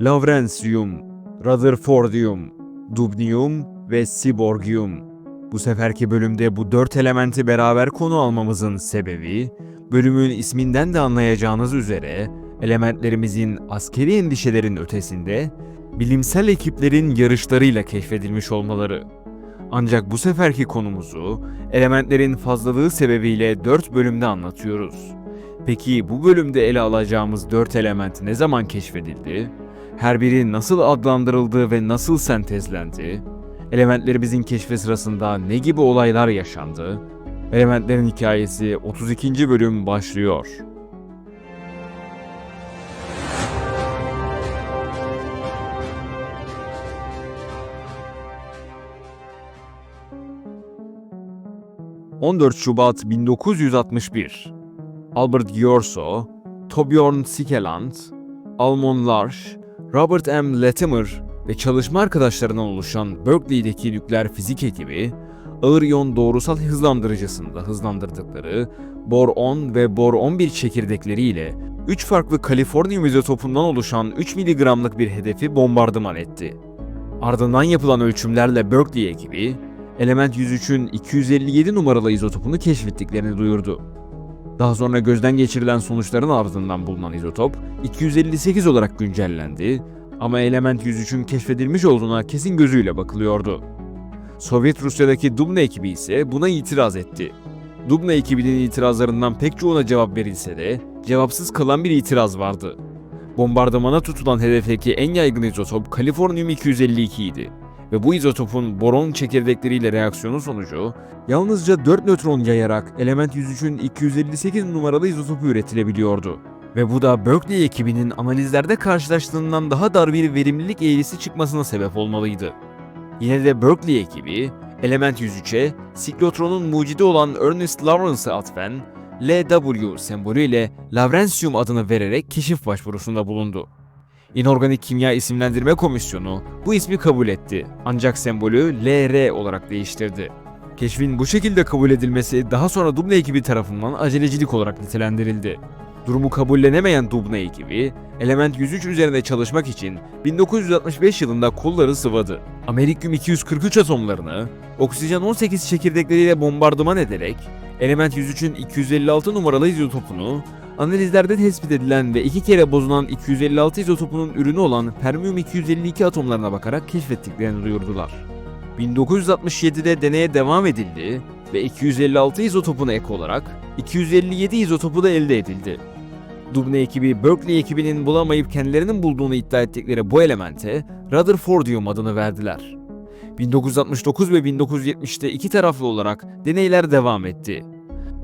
Lawrencium, Rutherfordium, Dubnium ve Siborgium. Bu seferki bölümde bu dört elementi beraber konu almamızın sebebi, bölümün isminden de anlayacağınız üzere elementlerimizin askeri endişelerin ötesinde bilimsel ekiplerin yarışlarıyla keşfedilmiş olmaları. Ancak bu seferki konumuzu elementlerin fazlalığı sebebiyle 4 bölümde anlatıyoruz. Peki bu bölümde ele alacağımız 4 element ne zaman keşfedildi? Her biri nasıl adlandırıldı ve nasıl sentezlendi? Elementlerimizin keşfi sırasında ne gibi olaylar yaşandı? Elementlerin hikayesi 32. bölüm başlıyor. ...14 Şubat 1961 Albert Gyorso, Torbjörn Sikeland, Almon Larsch, Robert M. Latimer ve çalışma arkadaşlarından oluşan Berkeley'deki nükleer fizik ekibi, ağır iyon doğrusal hızlandırıcısında hızlandırdıkları bor-10 ve bor-11 çekirdekleriyle 3 farklı kaliforniyum izotopundan oluşan 3 miligramlık bir hedefi bombardıman etti. Ardından yapılan ölçümlerle Berkeley ekibi, element 103'ün 257 numaralı izotopunu keşfettiklerini duyurdu. Daha sonra gözden geçirilen sonuçların ardından bulunan izotop 258 olarak güncellendi ama element 103'ün keşfedilmiş olduğuna kesin gözüyle bakılıyordu. Sovyet Rusya'daki Dubna ekibi ise buna itiraz etti. Dubna ekibinin itirazlarından pek çoğuna cevap verilse de cevapsız kalan bir itiraz vardı. Bombardımana tutulan hedefteki en yaygın izotop Kaliforniyum 252 idi ve bu izotopun boron çekirdekleriyle reaksiyonu sonucu yalnızca 4 nötron yayarak element 103'ün 258 numaralı izotopu üretilebiliyordu. Ve bu da Berkeley ekibinin analizlerde karşılaştığından daha dar bir verimlilik eğrisi çıkmasına sebep olmalıydı. Yine de Berkeley ekibi, element 103'e siklotronun mucidi olan Ernest Lawrence'a atfen LW sembolüyle Lawrencium adını vererek keşif başvurusunda bulundu. İnorganik Kimya İsimlendirme Komisyonu bu ismi kabul etti ancak sembolü LR olarak değiştirdi. Keşfin bu şekilde kabul edilmesi daha sonra Dubna ekibi tarafından acelecilik olarak nitelendirildi. Durumu kabullenemeyen Dubna ekibi, element 103 üzerinde çalışmak için 1965 yılında kolları sıvadı. Amerikyum 243 atomlarını oksijen 18 çekirdekleriyle bombardıman ederek element 103'ün 256 numaralı izotopunu analizlerde tespit edilen ve iki kere bozulan 256 izotopunun ürünü olan permiyum 252 atomlarına bakarak keşfettiklerini duyurdular. 1967'de deneye devam edildi ve 256 izotopuna ek olarak 257 izotopu da elde edildi. Dubna ekibi Berkeley ekibinin bulamayıp kendilerinin bulduğunu iddia ettikleri bu elemente Rutherfordium adını verdiler. 1969 ve 1970'te iki taraflı olarak deneyler devam etti.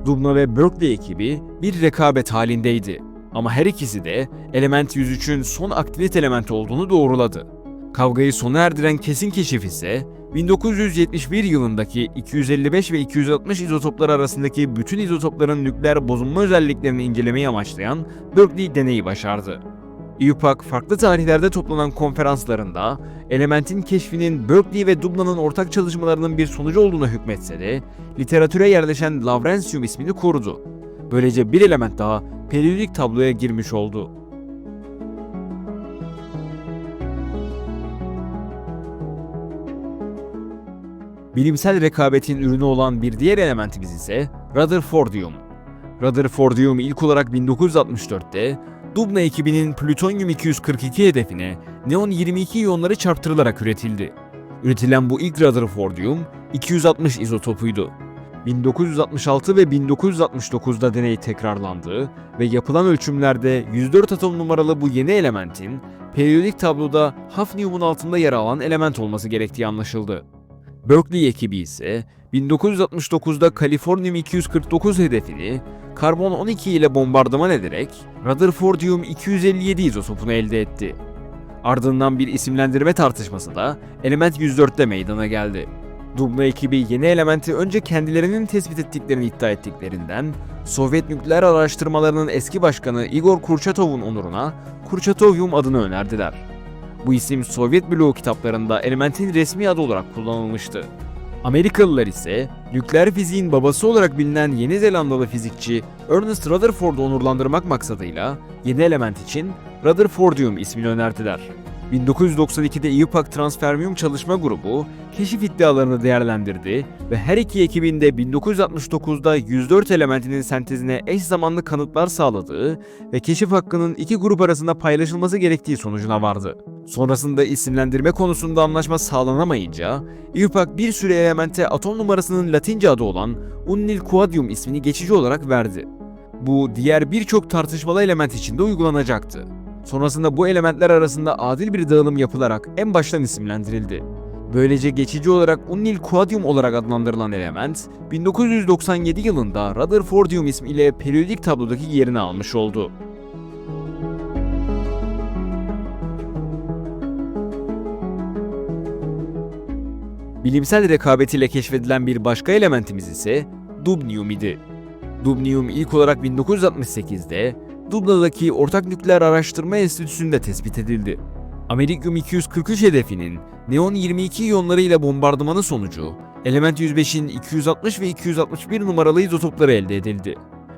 Dubna ve Berkeley ekibi bir rekabet halindeydi. Ama her ikisi de element 103'ün son aktivit elementi olduğunu doğruladı. Kavgayı sona erdiren kesin keşif ise 1971 yılındaki 255 ve 260 izotoplar arasındaki bütün izotopların nükleer bozulma özelliklerini incelemeyi amaçlayan Berkeley deneyi başardı. IUPAC farklı tarihlerde toplanan konferanslarında elementin keşfinin Berkeley ve Dubna'nın ortak çalışmalarının bir sonucu olduğuna hükmetse de literatüre yerleşen Lawrencium ismini korudu. Böylece bir element daha periyodik tabloya girmiş oldu. Bilimsel rekabetin ürünü olan bir diğer elementimiz ise Rutherfordium. Rutherfordium ilk olarak 1964'te Dubna ekibinin plütonyum 242 hedefine neon 22 iyonları çarptırılarak üretildi. Üretilen bu ilk Rutherfordium 260 izotopuydu. 1966 ve 1969'da deney tekrarlandı ve yapılan ölçümlerde 104 atom numaralı bu yeni elementin periyodik tabloda hafniyumun altında yer alan element olması gerektiği anlaşıldı. Berkeley ekibi ise 1969'da Kaliforniyum 249 hedefini karbon 12 ile bombardıman ederek Rutherfordium 257 izotopunu elde etti. Ardından bir isimlendirme tartışması da element 104'te meydana geldi. Dubna ekibi yeni elementi önce kendilerinin tespit ettiklerini iddia ettiklerinden Sovyet nükleer araştırmalarının eski başkanı Igor Kurchatov'un onuruna Kurchatovium adını önerdiler. Bu isim Sovyet bloğu kitaplarında elementin resmi adı olarak kullanılmıştı. Amerikalılar ise nükleer fiziğin babası olarak bilinen Yeni Zelandalı fizikçi Ernest Rutherford'u onurlandırmak maksadıyla yeni element için Rutherfordium ismini önerdiler. 1992'de IUPAC Transfermium Çalışma Grubu keşif iddialarını değerlendirdi ve her iki ekibin de 1969'da 104 elementinin sentezine eş zamanlı kanıtlar sağladığı ve keşif hakkının iki grup arasında paylaşılması gerektiği sonucuna vardı. Sonrasında isimlendirme konusunda anlaşma sağlanamayınca, IUPAC bir süre elemente atom numarasının latince adı olan unnil quadium ismini geçici olarak verdi. Bu diğer birçok tartışmalı element için de uygulanacaktı. Sonrasında bu elementler arasında adil bir dağılım yapılarak en baştan isimlendirildi. Böylece geçici olarak unnil quadium olarak adlandırılan element, 1997 yılında Rutherfordium ismiyle periyodik tablodaki yerini almış oldu. Bilimsel rekabetiyle keşfedilen bir başka elementimiz ise dubnium idi. Dubnium ilk olarak 1968'de Dubna'daki Ortak Nükleer Araştırma Enstitüsü'nde tespit edildi. Amerikyum 243 hedefinin neon 22 iyonlarıyla bombardımanı sonucu element 105'in 260 ve 261 numaralı izotopları elde edildi.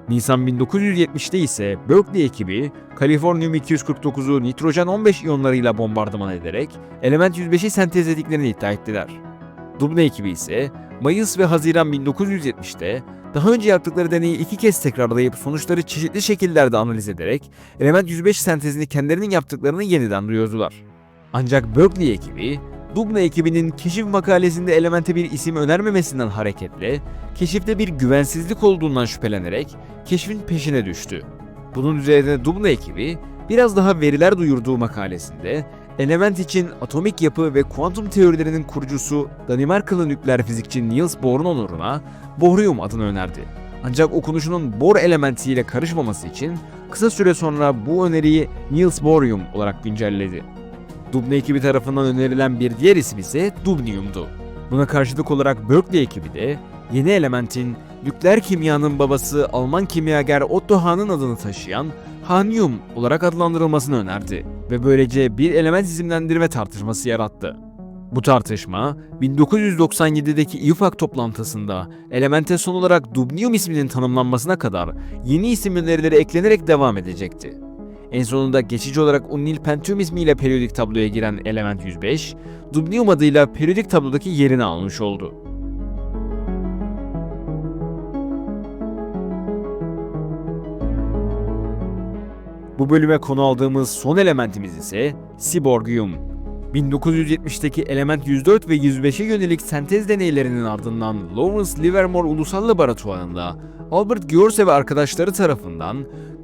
Nisan 1970'te ise Berkeley ekibi kaliforniyum 249'u nitrojen 15 iyonlarıyla bombardıman ederek element 105'i sentezlediklerini iddia ettiler. Dubna ekibi ise Mayıs ve Haziran 1970'te daha önce yaptıkları deneyi iki kez tekrarlayıp sonuçları çeşitli şekillerde analiz ederek element 105 sentezini kendilerinin yaptıklarını yeniden duyurdular. Ancak Berkeley ekibi, Dubna ekibinin keşif makalesinde elemente bir isim önermemesinden hareketle keşifte bir güvensizlik olduğundan şüphelenerek keşfin peşine düştü. Bunun üzerine Dubna ekibi biraz daha veriler duyurduğu makalesinde element için atomik yapı ve kuantum teorilerinin kurucusu Danimarkalı nükleer fizikçi Niels Bohr'un onuruna Bohrium adını önerdi. Ancak okunuşunun Bohr elementiyle karışmaması için kısa süre sonra bu öneriyi Niels Bohrium olarak güncelledi. Dubna ekibi tarafından önerilen bir diğer isim ise Dubnium'du. Buna karşılık olarak Berkeley ekibi de yeni elementin nükleer kimyanın babası Alman kimyager Otto Hahn'ın adını taşıyan Hanium olarak adlandırılmasını önerdi ve böylece bir element isimlendirme tartışması yarattı. Bu tartışma 1997'deki IUPAC toplantısında elemente son olarak Dubnium isminin tanımlanmasına kadar yeni isim önerileri eklenerek devam edecekti. En sonunda geçici olarak Unnil Pentium ismiyle periyodik tabloya giren element 105, Dubnium adıyla periyodik tablodaki yerini almış oldu. Bu bölüme konu aldığımız son elementimiz ise Siborgium. 1970'teki element 104 ve 105'e yönelik sentez deneylerinin ardından Lawrence Livermore Ulusal Laboratuvarı'nda Albert Gyorse ve arkadaşları tarafından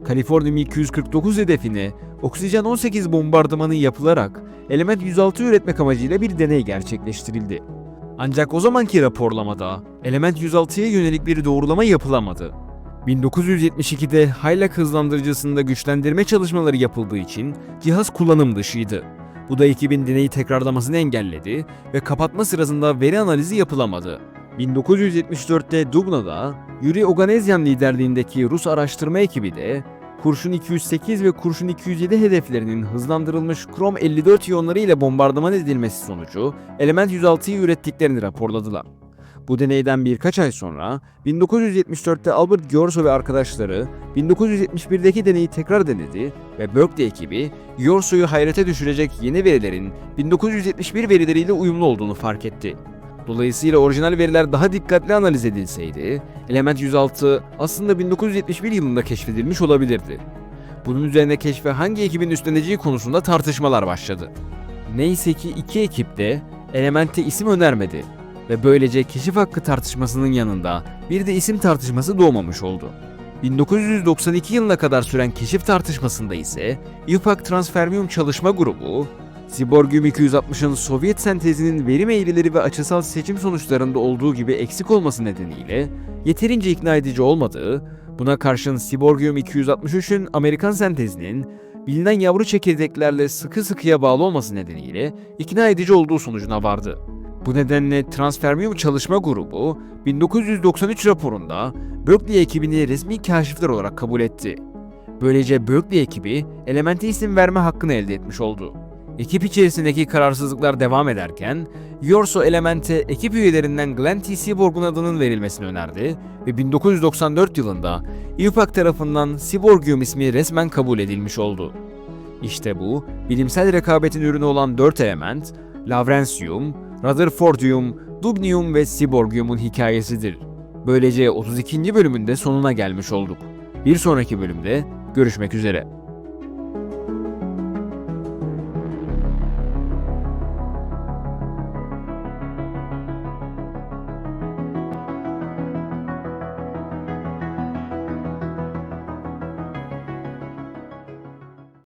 Kalifornium 249 hedefine oksijen 18 bombardımanı yapılarak element 106 üretmek amacıyla bir deney gerçekleştirildi. Ancak o zamanki raporlamada element 106'ya yönelik bir doğrulama yapılamadı. 1972'de Haylak hızlandırıcısında güçlendirme çalışmaları yapıldığı için cihaz kullanım dışıydı. Bu da ekibin deneyi tekrarlamasını engelledi ve kapatma sırasında veri analizi yapılamadı. 1974'te Dubna'da Yuri Oganezyan liderliğindeki Rus araştırma ekibi de Kurşun 208 ve Kurşun 207 hedeflerinin hızlandırılmış krom 54 iyonları ile bombardıman edilmesi sonucu element 106'yı ürettiklerini raporladılar. Bu deneyden birkaç ay sonra 1974'te Albert Gyorso ve arkadaşları 1971'deki deneyi tekrar denedi ve Berkeley ekibi Gyorso'yu hayrete düşürecek yeni verilerin 1971 verileriyle uyumlu olduğunu fark etti. Dolayısıyla orijinal veriler daha dikkatli analiz edilseydi, element 106 aslında 1971 yılında keşfedilmiş olabilirdi. Bunun üzerine keşfe hangi ekibin üstleneceği konusunda tartışmalar başladı. Neyse ki iki ekip de elemente isim önermedi ve böylece keşif hakkı tartışmasının yanında bir de isim tartışması doğmamış oldu. 1992 yılına kadar süren keşif tartışmasında ise IUPAC Transfermium Çalışma Grubu, Siborgium 260'ın Sovyet sentezinin verim eğrileri ve açısal seçim sonuçlarında olduğu gibi eksik olması nedeniyle yeterince ikna edici olmadığı, buna karşın Siborgium 263'ün Amerikan sentezinin bilinen yavru çekirdeklerle sıkı sıkıya bağlı olması nedeniyle ikna edici olduğu sonucuna vardı. Bu nedenle Transfermium Çalışma Grubu 1993 raporunda Berkeley ekibini resmi kaşifler olarak kabul etti. Böylece Berkeley ekibi elemente isim verme hakkını elde etmiş oldu. Ekip içerisindeki kararsızlıklar devam ederken, Yorso Element'e ekip üyelerinden Glenn T. Seaborg'un adının verilmesini önerdi ve 1994 yılında IUPAC tarafından Seaborgium ismi resmen kabul edilmiş oldu. İşte bu, bilimsel rekabetin ürünü olan dört element, Lawrencium, Rutherfordium, Dubnium ve Siborgium'un hikayesidir. Böylece 32. bölümün de sonuna gelmiş olduk. Bir sonraki bölümde görüşmek üzere.